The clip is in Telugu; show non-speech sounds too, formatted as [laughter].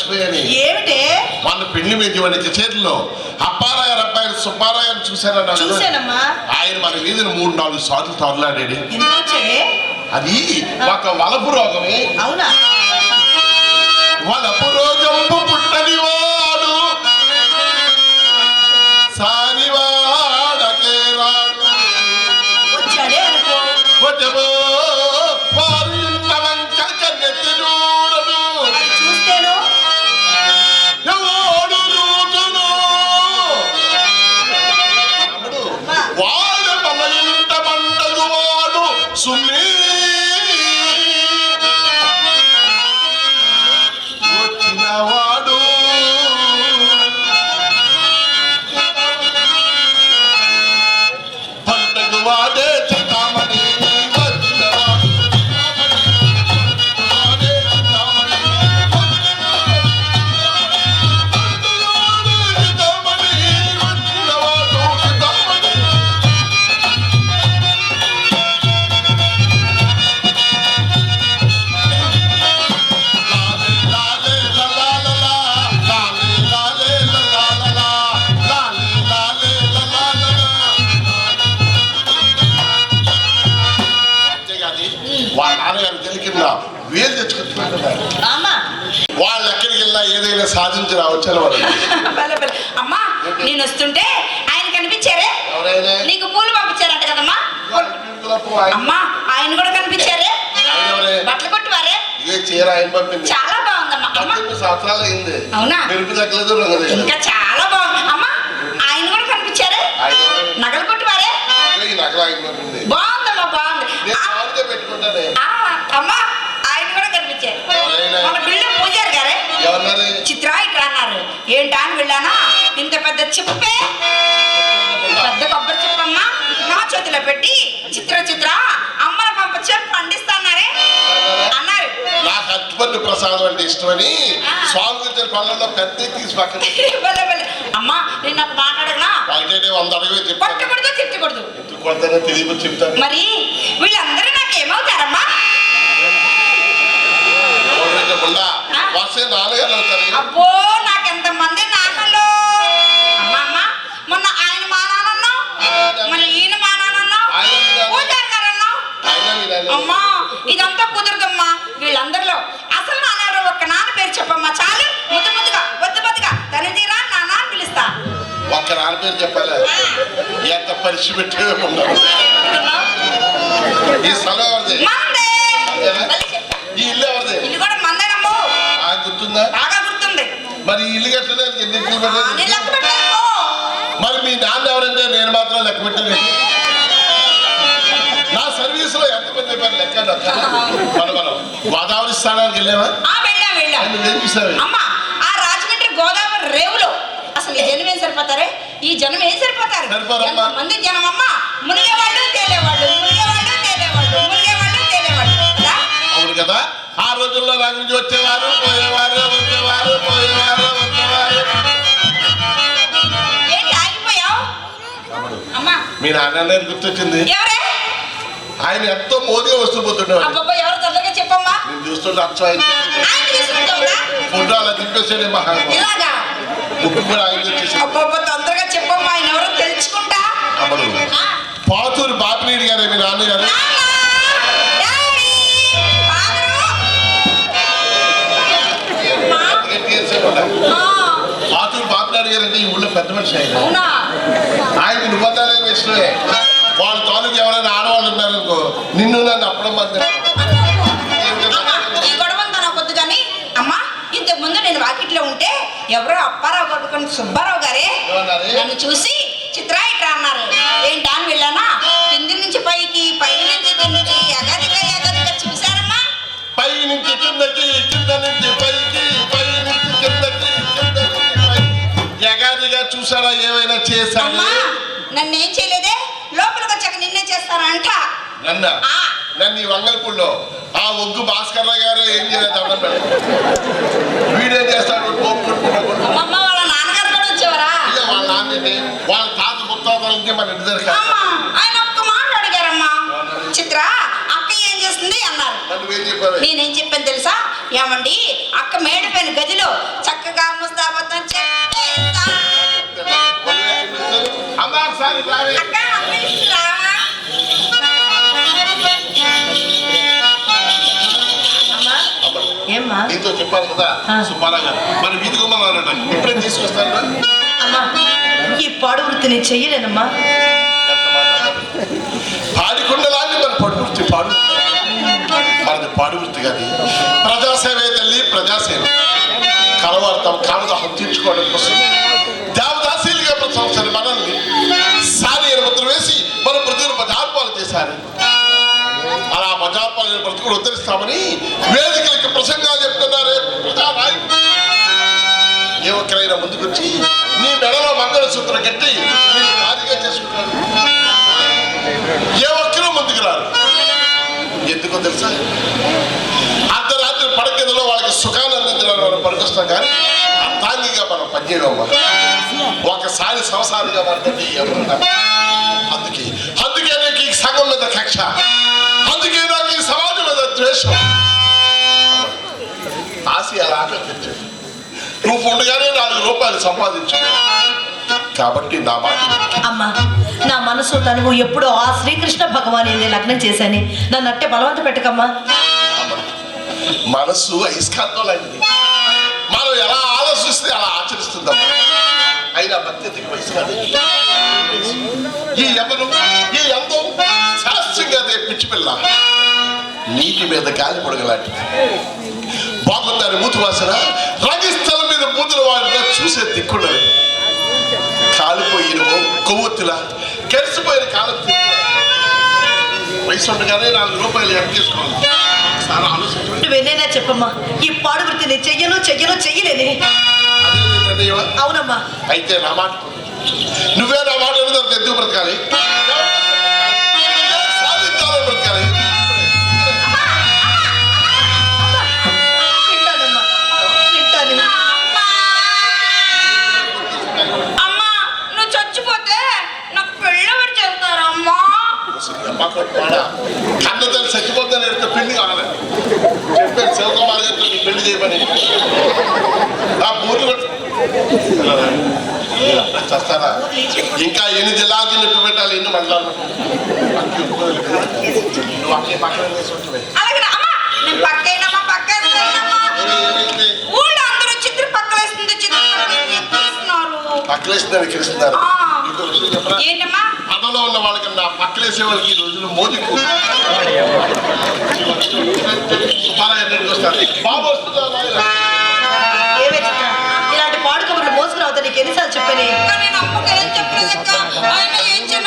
చచ్చిపోయాని. వాళ్ళు పెళ్ళి మీద ఇవ్వండి చేతుల్లో అప్పారాయ అబ్బాయి సుబ్బారాయ చూసారా ఆయన మన మీద మూడు నాలుగు సార్లు తరలాడే అది ఒక వలపు రోగమే. అవునా? వలపు రోగం పుట్టనివా में వాళ్ళ నాన్నగారు తెలికింద వేలు తెచ్చుకుంటున్నారు. అమ్మా. వాళ్ళు ఎక్కడికి వెళ్ళినా ఏదైనా సాధించి భలే. అమ్మా నేను వస్తుంటే ఆయన కనిపించారే? నీకు పూలు పంపించారంట కదమ్మా. అమ్మా ఆయన కూడా కనిపించారే? బట్టలు కొట్టువారే? ఇదే చీర ఆయన పంపింది. చాలా బాగుందమ్మా. సంవత్సరాలు అయింది. అవునా? మెరుపు తగ్గలేదు. ఇంకా చాలా బాగుంది. అమ్మా ఆయన కూడా కనిపించారే? నగలు కొట్టువారే? నగలు ఆయన పంపింది. బాగుందమ్మా బాగుంది. ఆ, అమ్మా ఆయన కూడా కనిపించారు? మన బిల్లు పూజారి గారే. చిత్ర ఇట్లా అన్నారు. ఏంటా అని వెళ్ళానా? ఇంత పెద్ద చెప్పే? పెద్ద కొబ్బరి చెప్పమ్మా. నా చేతిలో పెట్టి చిత్ర చిత్ర. అట్టుపల్లి ప్రసాదం అంటే ఇష్టమని. స్వామి ఇచ్చిన పళ్ళల్లో పెద్ద తీసి పక్కన [laughs] అమ్మా నేను నాకు మాట్లాడగనా ఒకటే వంద అడగవే చెప్తాను కొట్టకూడదు తిట్టకూడదు. ఎందుకు కొడతానో తెలియదు చెప్తాను. మరి వీళ్ళందరూ నాకు ఏమవుతారమ్మా. వస్తే నాన్నగారు అవుతారు. అబ్బో పేరు చెప్పాలి? ఎంత పరిచి పెట్టే ఉన్నారు ఈ స్థలం ఎవరిది. ఈ ఇల్లు ఎవరిది? ఆ గుర్తుందా? మరి ఈ ఇల్లు కట్టడానికి ఎన్ని ఇల్లు పెట్టాను మరి మీ నాన్న ఎవరంటే నేను మాత్రం లెక్క పెట్టలేదు నా సర్వీస్లో ఎంతమంది చెప్పారు లెక్క మనం మనం గోదావరి స్థానానికి వెళ్ళావా? ఆ వెళ్ళాం వెళ్ళాం. ఆయన ఏం చూసావు? అమ్మా ఆ రాజమండ్రి గోదావరి రేవులో అసలు ఈ జనం ఏం సరిపోతారే? ఈ జనం ఏం సరిపోతారు. మంది జనం అమ్మా మునిగేవాళ్ళు తేలేవాళ్ళు. మునిగేవాళ్ళు తేలేవాళ్ళు. మునిగేవాళ్ళు తేలేవాళ్ళు. కదా? అవును కదా? ఆ రోజుల్లో నా గురించి వచ్చేవారు పోయేవారు వచ్చేవారు పోయేవారు వచ్చేవారు. ఏంటి ఆగిపోయావు? అమ్మా. మీ నాన్న గుర్తొచ్చింది. ఆయన ఎంతో మోదీగా వస్తూ పోతుండేవాడు. అబ్బబ్బా ఎవరు తొందరగా చెప్పమ్మా. నేను చూస్తుంటే అచ్చం అలా మహా ముక్కు కూడా ఆయన ఆ, పాతూరు బాపినీడి గారే మీ. నాన్నగారు పాతూరు బాపినాడు గారు అంటే ఈ ఊళ్ళో పెద్ద మనిషి ఆయన. అవునా? ఆయన నిబంధనలు ఇష్టమే వాళ్ళ తాలూకు ఎవరైనా ఆడవాళ్ళు ఉన్నారనుకో నిన్ను నన్ను అప్పడం మంది అమ్మా ఇంతకు ముందు నేను వాకిట్లో ఉంటే ఎవరో అప్పారావు కొడుకుని సుబ్బారావు గారే? నన్ను చూసి ఏంటా వెళ్ళానా? కింది నుంచి పైకి పై నుంచి కిందికి ఎగదిగా ఎగదిగా చూశారమ్మా? పై నుంచి కిందకి కింద నుంచి పైకి పై నుంచి కిందకి కింద నుంచి పైకి. ఎగాదిగా చూసారా ఏమైనా అమ్మా నన్ను ఏం చేయలేదే? లోపలికి వచ్చాక నిన్నే చేస్తారంట నన్న ఆ. నన్ను ఈ వంగల్పూడిలో ఆ ఒగ్గు భాస్కర్ గారు ఏం చేయలేదు వీడేం చేస్తాడు? నేనేం చెప్పాను తెలుసా? ఏమండి? అక్క మేడమైన గదిలో చక్కగా ముస్తాబత్తం నీతో చెప్పాను కదా సుబ్బారావు గారు. ఇప్పుడే తీసుకొస్తాను అమ్మా ఈ పాడు వృత్తి నేను చెయ్యలేనమ్మా. పాడికుండా లాంటి పాడు. మనది పాడు వృత్తి కాదు ప్రజాసేవే తల్లి ప్రజాసేవ. కలవాడతాం కామదాహం తీర్చుకోవడం కోసం. దేవదాసీలుగా ప్రశంసని మనల్ని. సారి ముద్ర వేసి మనం ప్రజలు ప్రజార్పాలు చేశారు. అలా ప్రజాపాలన బ్రతుకులు ఉద్ధరిస్తామని వేదికలకి ప్రసంగాలు చెప్తున్నారే. ప్రజా నాయకులు ఏ ముందుకొచ్చి నీ మెడలో మంగళసూత్రం కట్టి నేను భారీగా చేసుకుంటాను. ఏమో తెలుసా? అర్ధరాత్రి పడకెందులో వాళ్ళకి సుఖాన్ని అందించడానికి మనం పనికొస్తాం కానీ అర్థాంగిగా మనం పనిచేయడం ఒకసారి సంసారిగా మాట్లాడి ఎవరున్నా అందుకే అందుకే నాకు ఈ సంఘం మీద కక్ష. అందుకే నాకు ఈ సమాజం మీద ద్వేషం. ఆశ అలా తెచ్చాడు నువ్వు ఉండగానే నాలుగు రూపాయలు సంపాదించు. కాబట్టి నా మాట అమ్మా నా మనసు తనువు ఎప్పుడో ఆ శ్రీకృష్ణ భగవాన్ లగ్నం చేశాని. నన్ను అట్టే బలవంత పెట్టకమ్మా. మనసు మనస్సు లాంటిది. మనం ఎలా ఆలోచిస్తే అలా ఆచరిస్తుందమ్మా. అయినా భక్తి వయసు ఈ ఎవరు ఈ అందం శాస్త్రంగా పిచ్చి పిల్ల. నీటి మీద గాలి పొడగలాంటిది బాగుందని మూతు వాసన రాజస్థలం మీద మూతుల వాడిన చూసే దిక్కుండదు కొవ్వొత్తిలా? కెరిసిపోయిన కాలం వయసు ఉండగానే నాలుగు రూపాయలు ఎంత చేసుకోవాలి. ఒకసారి ఆలోచించండి నువ్వేనైనా చెప్పమ్మా. ఈ పాడు వృత్తి నేను చెయ్యను చెయ్యను చెయ్యలేని? అవునమ్మా. అయితే నా మాట నువ్వే నా మాట ఎందుకు బ్రతకాలి? అమ్మకు పాడ కన్నతల్లి చచ్చిపోద్దని ఎంత పెళ్ళి కావాలి. చెప్పాను శివకుమార్ గారితో పెళ్ళి చేయమని ఆ బూరు చస్తారా? ఇంకా ఎన్ని జిల్లాలు తిన్నట్టు పెట్టాలి? ఎన్ని మండలాలు నువ్వు అక్కడ పక్కన విషయం చెప్పరా పదలో ఉన్న వాళ్ళకన్నా పక్కలేసే వాళ్ళకి ఈ రోజులు మోదీ సుబ్బారాయ దగ్గరికి వస్తారు. బాబు వస్తుందా? ఇలాంటి పాడు కబుర్లు మోసుకురావద్దని నీకు ఎన్నిసార్లు చెప్పాను? నేను అమ్మకి ఏం చెప్పలేదక్క ఆయన